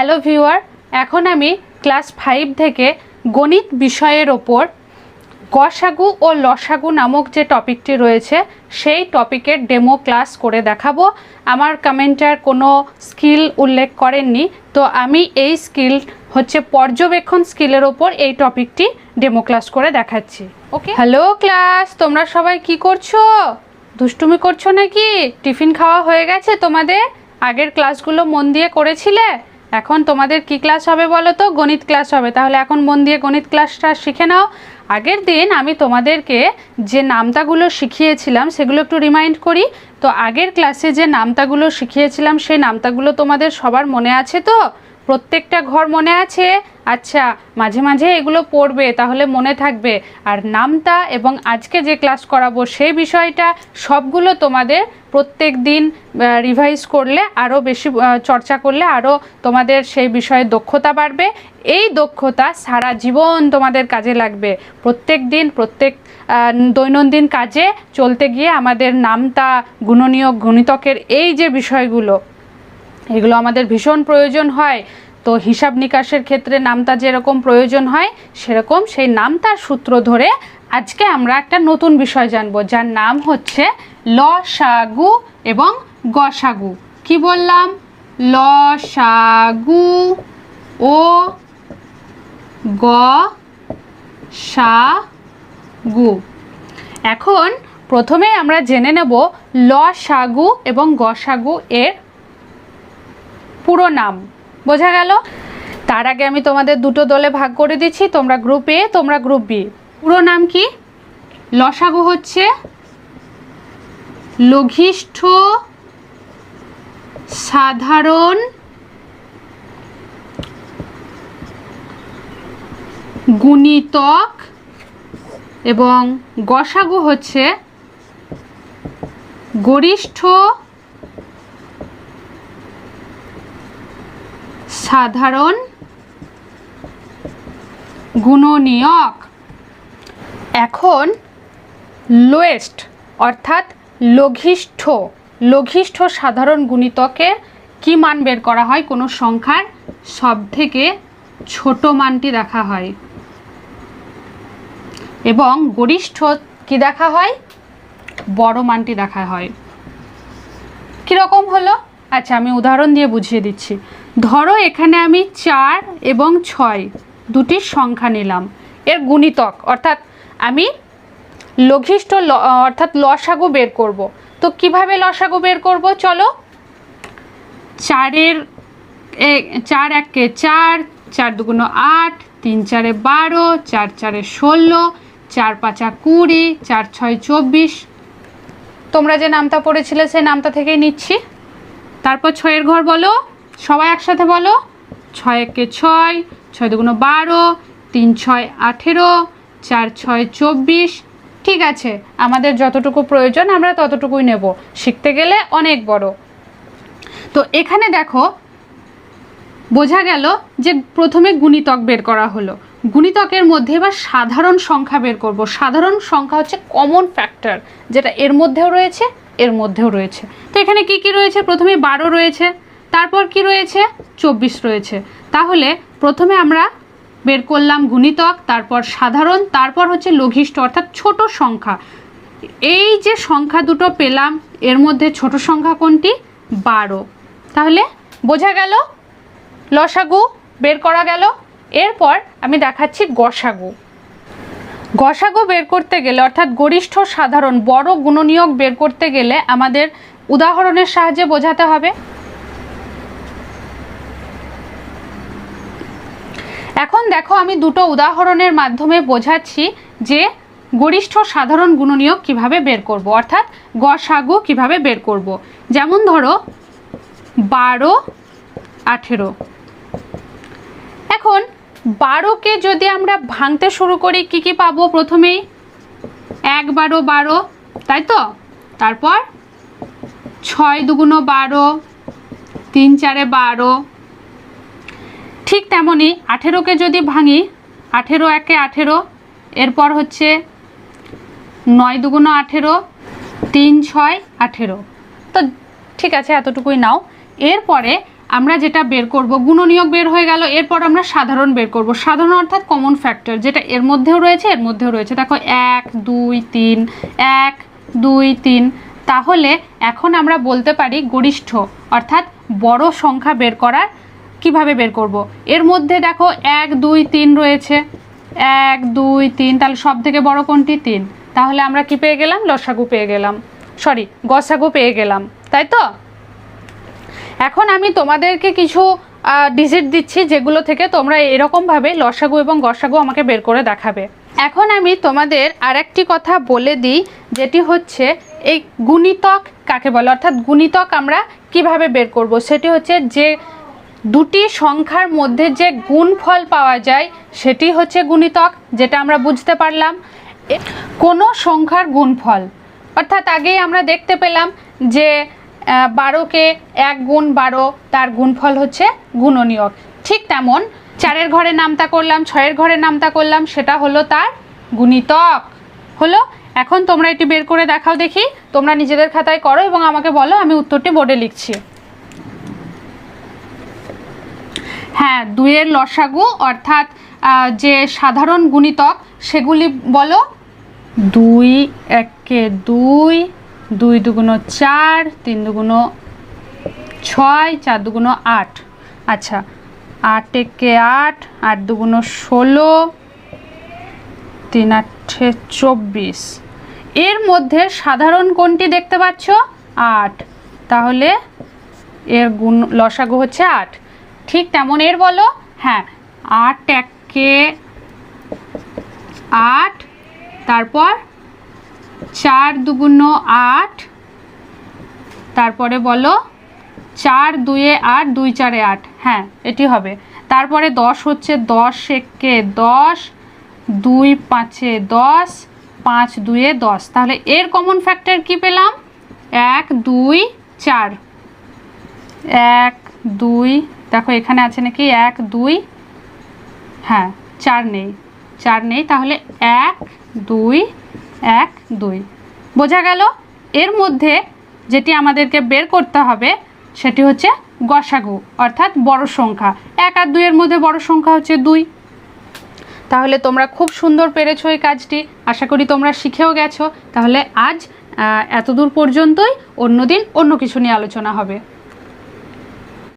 Hello viewer এখন আমি class five থেকে গণিত বিষয়ের ওপর গসাগু ও লসাগু নামক যে টপিকটি রয়েছে সেই টপিকের ডেমো ক্লাস করে দেখাবো। আমার কমেন্টার কোনো স্কিল উল্লেখ করেননি তো আমি এই স্কিল হচ্ছে পর্যবেক্ষণ স্কিলের ওপর এই টপিকটি ডেমো ক্লাস করে দেখাচ্ছি। ওকে হ্যালো ক্লাস তোমরা সবাই কি করছ? দুষ্টুমি করছ নাকি? টিফিন খাওয়া হয়ে গেছে তোমাদের? আগের ক্লাসগুলো মন দিয়ে করেছিলে? এখন তোমাদের কি ক্লাস হবে বলো তো? গণিত ক্লাস হবে। তাহলে এখন মন দিয়ে গণিত ক্লাসটা শিখে নাও। আগের দিন আমি তোমাদেরকে যে নামতাগুলো শিখিয়েছিলাম, সেগুলো একটু রিমাইন্ড করি। তো আগের ক্লাসে যে নামতাগুলো শিখিয়েছিলাম, সেই নামতাগুলো তোমাদের সবার মনে আছে তো? প্রত্যেকটা ঘর মনে আছে? আচ্ছা মাঝে মাঝে এগুলো পড়বে, তাহলে মনে থাকবে। আর নামতা এবং আজকে যে ক্লাস করাবো, সেই বিষয়টা সবগুলো তোমাদের প্রত্যেক দিন রিভাইজ করলে আরও বেশি চর্চা করলে আরও তোমাদের সেই বিষয়ে দক্ষতা বাড়বে। এই দক্ষতা সারা জীবন তোমাদের কাজে লাগবে। প্রত্যেক দিন, প্রত্যেক দৈনন্দিন কাজে চলতে গিয়ে আমাদের নামতা গুণনীয় গণিতকের এই যে বিষয়গুলো এগুলো আমাদের ভীষণ প্রয়োজন হয়। তো হিসাব নিকাশের ক্ষেত্রে নামতা যেরকম প্রয়োজন হয়, সেরকম সেই নামতার সূত্র ধরে আজকে আমরা একটা নতুন বিষয় জানব, যার নাম হচ্ছে লসাগু এবং গসাগু কি বললাম? লসাগু ও গ সাগু। এখন প্রথমে আমরা জেনে নেব লসাগু এবং গসাগু এর পুরো নাম। বোঝা গেল? তার আগে আমি তোমাদের দুটো দলে ভাগ করে দিচ্ছি, তোমরা গ্রুপ এ তোমরা গ্রুপ বি পুরো নাম কি? লসাগু হচ্ছে লঘিষ্ঠ সাধারণ গুণিতক এবং গসাগু হচ্ছে গরিষ্ঠ সাধারণ গুণনীয়ক। এখন লোয়েস্ট অর্থাৎ লঘিষ্ঠ। লঘিষ্ঠ সাধারণ গুণিতকে কি মান বের করা হয়? কোনো সংখ্যার সব থেকে ছোট মানটি দেখা হয়। এবং গরিষ্ঠ কি দেখা হয়? বড় মানটি দেখা হয়। কীরকম হলো? আচ্ছা আমি উদাহরণ দিয়ে বুঝিয়ে দিচ্ছি। ধরো এখানে আমি চার এবং ছয় দুটি সংখ্যা নিলাম। এর গুণিতক, অর্থাৎ আমি লঘিষ্ঠ অর্থাৎ লসাগু বের করব। তো কীভাবে লসাগু বের করব? চলো। চারের চার একে চার চার দুগুণ আট, তিন চারে বারো, চার চারে ষোলো, চার পাঁচা কুড়ি, চার ছয় চব্বিশ। তোমরা যে নামটা পড়েছিলে সেই নামটা থেকেই নিচ্ছি। তারপর ছয়ের ঘর বলো। সবাই একসাথে বলো। ছয় একে ছয় ছয় দুগুণ বারো, তিন ছয় আঠেরো, চার ছয় চব্বিশ। ঠিক আছে, আমাদের যতটুকু প্রয়োজন আমরা ততটুকুই নেব। শিখতে গেলে অনেক বড়। তো এখানে দেখো, বোঝা গেল যে প্রথমে গুণিতক বের করা হলো। গুণিতকের মধ্যে এবার সাধারণ সংখ্যা বের করব। সাধারণ সংখ্যা হচ্ছে কমন ফ্যাক্টর যেটা এর মধ্যেও রয়েছে, এর মধ্যেও রয়েছে। তো এখানে কি কি রয়েছে? প্রথমে বারো রয়েছে। তারপর কি রয়েছে? চব্বিশ রয়েছে। তাহলে প্রথমে আমরা বের করলাম গুণিতক, তারপর সাধারণ, তারপর হচ্ছে লঘিষ্ঠ, অর্থাৎ ছোট সংখ্যা। এই যে সংখ্যা দুটো পেলাম, এর মধ্যে ছোট সংখ্যা কোনটি? বারো। তাহলে বোঝা গেল? লসাগু বের করা গেল। এরপর আমি দেখাচ্ছি গসাগু। গসাগু বের করতে গেলে, অর্থাৎ গরিষ্ঠ সাধারণ, বড় গুণনীয়ক বের করতে গেলে আমাদের উদাহরণের সাহায্যে বোঝাতে হবে। এখন দেখো আমি দুটো উদাহরণের মাধ্যমে বোঝাচ্ছি যে গরিষ্ঠ সাধারণ গুণনীয়ক কীভাবে বের করব। অর্থাৎ গসাগু কীভাবে বের করব। যেমন ধরো, বারো, আঠেরো। এখন বারোকে যদি আমরা ভাঙতে শুরু করি, কি কি পাবো প্রথমেই? এক বারো বারো, তাই তো? তারপর ছয় দুগুণ বারো, তিন চারে বারো ঠিক তেমনই আঠেরোকে যদি ভাঙি, আঠেরো একে আঠেরো, এরপর হচ্ছে নয় দুগুণ আঠেরো, তিন ছয় আঠেরো। তো ঠিক আছে, এতটুকুই নাও। এরপরে আমরা যেটা বের করব, গুণনীয়ক বের হয়ে গেল, এরপর আমরা সাধারণ বের করব। সাধারণ অর্থাৎ কমন ফ্যাক্টর যেটা এর মধ্যেও রয়েছে, এর মধ্যেও রয়েছে। দেখো, এক, দুই, তিন, এক, দুই, তিন। তাহলে এখন আমরা বলতে পারি গরিষ্ঠ, অর্থাৎ বড় সংখ্যা বের করার কীভাবে বের করব? এর মধ্যে দেখো এক, দুই, তিন রয়েছে। এক, দুই, তিন, তাহলে সব থেকে বড় কোনটি? তিন। তাহলে আমরা কি পেয়ে গেলাম? লসাগু পেয়ে গেলাম। সরি গসাগু পেয়ে গেলাম। তাই তো? এখন আমি তোমাদেরকে কিছু ডিজিট দিচ্ছি যেগুলো থেকে তোমরা এরকমভাবে লসাগু এবং গসাগু আমাকে বের করে দেখাবে। এখন আমি তোমাদের আরেকটি কথা বলে দিই, যেটি হচ্ছে এই গুণিতক কাকে বলে? অর্থাৎ গুণিতক আমরা কীভাবে বের করব? সেটি হচ্ছে যে দুটি সংখ্যার মধ্যে যে গুণফল পাওয়া যায়, সেটি হচ্ছে গুণিতক, যেটা আমরা বুঝতে পারলাম। কোনো সংখ্যার গুণফল, অর্থাৎ আগেই আমরা দেখতে পেলাম যে বারোকে এক গুণ বারো, তার গুণফল হচ্ছে গুণনীয়ক। ঠিক তেমন চারের ঘরে নামতা করলাম, ছয়ের ঘরে নামতা করলাম, সেটা হলো তার গুণিতক। হলো? এখন তোমরা এটি বের করে দেখাও দেখি। তোমরা নিজেদের খাতায় করো এবং আমাকে বলো, আমি উত্তরটি বোর্ডে লিখছি। হ্যাঁ দুইয়ের লসাগু অর্থাৎ যে সাধারণ গুণিতক, সেগুলি বলো। দুই একে দুই দুই দুগুণ চার, তিন দুগুণ ছয়, চার দুগুণ আট। আচ্ছা আট একে আট আট দুগুণ ষোলো, তিন আটে চব্বিশ। এর মধ্যে সাধারণ কোনটি দেখতে পাচ্ছ? আট। তাহলে এর গুণ, লসাগু হচ্ছে আট। ঠিক তেমন এর বলো। হ্যাঁ আট একে আট, তারপর চার দুগুণ আট, তারপরে বলো চার দুয়ে আট, দুই চারে আট। হ্যাঁ এটি হবে। তারপরে দশ হচ্ছে দশ একে দশ, দুই পাঁচে দশ, পাঁচ দুয়ে দশ। তাহলে এর কমন ফ্যাক্টর কি পেলাম? এক, দুই, চার। এক, দুই দেখো, এখানে আছে নাকি এক, দুই হ্যাঁ চার নেই। চার নেই, তাহলে এক, দুই এক, দুই। বোঝা গেল? এর মধ্যে যেটি আমাদেরকে বের করতে হবে, সেটি হচ্ছে গসাগু, অর্থাৎ বড় সংখ্যা। এক আর দুইয়ের মধ্যে বড় সংখ্যা হচ্ছে দুই। তাহলে তোমরা খুব সুন্দর পেরেছ এই কাজটি। আশা করি তোমরা শিখেও গেছো। তাহলে আজ এতদূর পর্যন্তই অন্যদিন অন্য কিছু নিয়ে আলোচনা হবে।